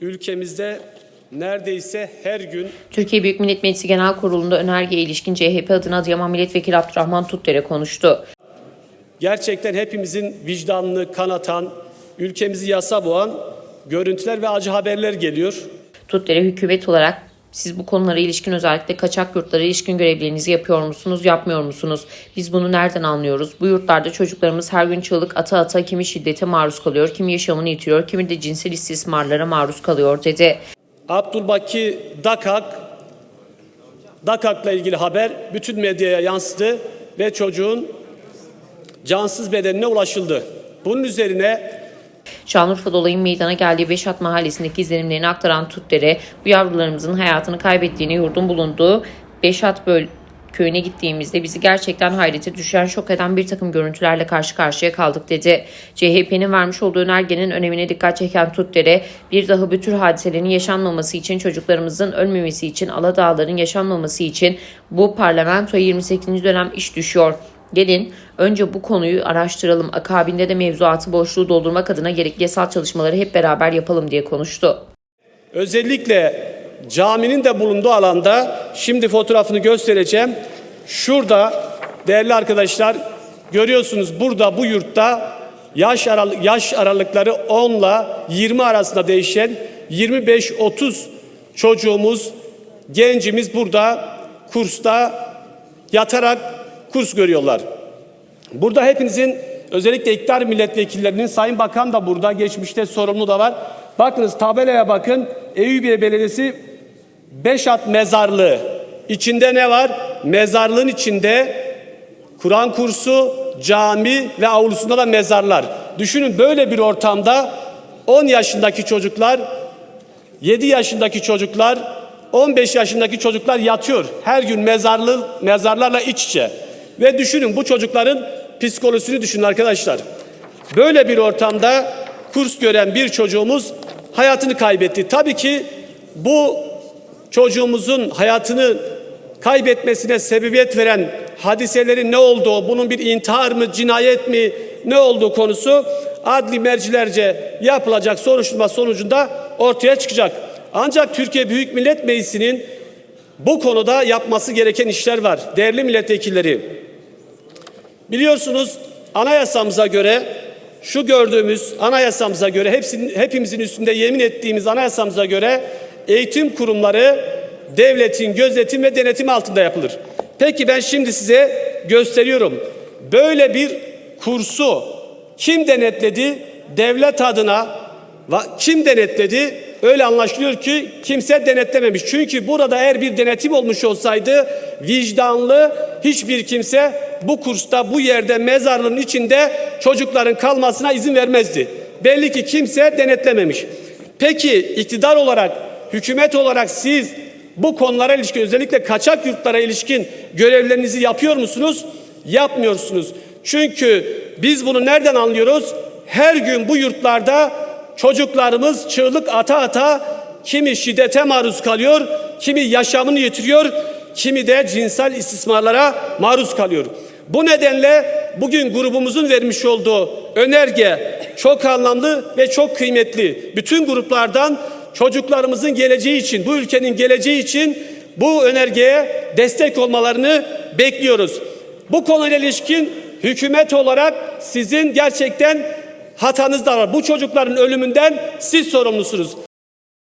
ülkemizde neredeyse her gün Türkiye Büyük Millet Meclisi Genel Kurulu'nda önergeye ilişkin CHP adına Adıyaman Milletvekili Abdurrahman Tutdere konuştu. gerçekten hepimizin vicdanını kanatan, ülkemizi yasa boğan görüntüler ve acı haberler geliyor. Tutdere hükümet olarak siz bu konulara ilişkin özellikle kaçak yurtlara ilişkin görevlerinizi yapıyor musunuz, yapmıyor musunuz? Biz bunu nereden anlıyoruz? Bu yurtlarda çocuklarımız her gün çığlık ata ata kimi şiddete maruz kalıyor, kimi yaşamını yitiriyor, kimi de cinsel istismarlara maruz kalıyor dedi. Abdülbaki Dakak, Dakak'la ilgili haber bütün medyaya yansıdı ve çocuğun cansız bedenine ulaşıldı. Bunun üzerine Şanlıurfa'da olayın meydana geldiği Beşat Mahallesi'ndeki izlenimlerini aktaran Tutdere, bu yavrularımızın hayatını kaybettiğini yurdun bulunduğu Beşat Böl köyüne gittiğimizde bizi gerçekten hayrete düşüren şok eden bir takım görüntülerle karşı karşıya kaldık dedi. CHP'nin vermiş olduğu önergenin önemine dikkat çeken Tutdere, bir daha bu tür hadiselerin yaşanmaması için çocuklarımızın ölmemesi için Aladağların yaşanmaması için bu parlamentoya 28. dönem iş düşüyor. Gelin önce bu konuyu araştıralım. Akabinde de mevzuatı boşluğu doldurmak adına gerekli yasal çalışmaları hep beraber yapalım diye konuştu. özellikle caminin de bulunduğu alanda şimdi fotoğrafını göstereceğim. Şurada değerli arkadaşlar görüyorsunuz burada bu yurtta yaş aralık yaş aralıkları 10 ile 20 arasında değişen 25-30 çocuğumuz, gencimiz burada kursta yatarak kurs görüyorlar. Burada hepinizin özellikle iktidar milletvekillerinin Sayın Bakan da burada geçmişte sorumlu da var. Bakınız tabelaya bakın Eyüpiye Belediyesi Beşat Mezarlığı. İçinde ne var? Mezarlığın içinde Kur'an kursu, cami ve avlusunda da mezarlar. Düşünün böyle bir ortamda 10 yaşındaki çocuklar, 7 yaşındaki çocuklar, 15 yaşındaki çocuklar yatıyor. Her gün mezarlı, mezarlarla iç içe. Ve düşünün bu çocukların psikolojisini düşünün arkadaşlar. Böyle bir ortamda kurs gören bir çocuğumuz hayatını kaybetti. Tabii ki bu çocuğumuzun hayatını kaybetmesine sebebiyet veren hadiselerin ne olduğu, bunun bir intihar mı, cinayet mi, ne olduğu konusu adli mercilerce yapılacak soruşturma sonucunda ortaya çıkacak. Ancak Türkiye Büyük Millet Meclisi'nin bu konuda yapması gereken işler var. Değerli milletvekilleri, biliyorsunuz anayasamıza göre şu gördüğümüz anayasamıza göre hepsinin, hepimizin üstünde yemin ettiğimiz anayasamıza göre eğitim kurumları devletin gözetim ve denetim altında yapılır. Peki ben şimdi size gösteriyorum. Böyle bir kursu kim denetledi? Devlet adına kim denetledi? Öyle anlaşılıyor ki kimse denetlememiş. Çünkü burada eğer bir denetim olmuş olsaydı vicdanlı hiçbir kimse bu kursta bu yerde mezarlığın içinde çocukların kalmasına izin vermezdi. Belli ki kimse denetlememiş. Peki iktidar olarak, hükümet olarak siz bu konulara ilişkin özellikle kaçak yurtlara ilişkin görevlerinizi yapıyor musunuz? Yapmıyorsunuz. Çünkü biz bunu nereden anlıyoruz? Her gün bu yurtlarda çocuklarımız çığlık ata ata kimi şiddete maruz kalıyor, kimi yaşamını yitiriyor, kimi de cinsel istismarlara maruz kalıyor. Bu nedenle bugün grubumuzun vermiş olduğu önerge çok anlamlı ve çok kıymetli. Bütün gruplardan çocuklarımızın geleceği için, bu ülkenin geleceği için bu önergeye destek olmalarını bekliyoruz. Bu konuyla ilişkin hükümet olarak sizin gerçekten hatanız da var. Bu çocukların ölümünden siz sorumlusunuz.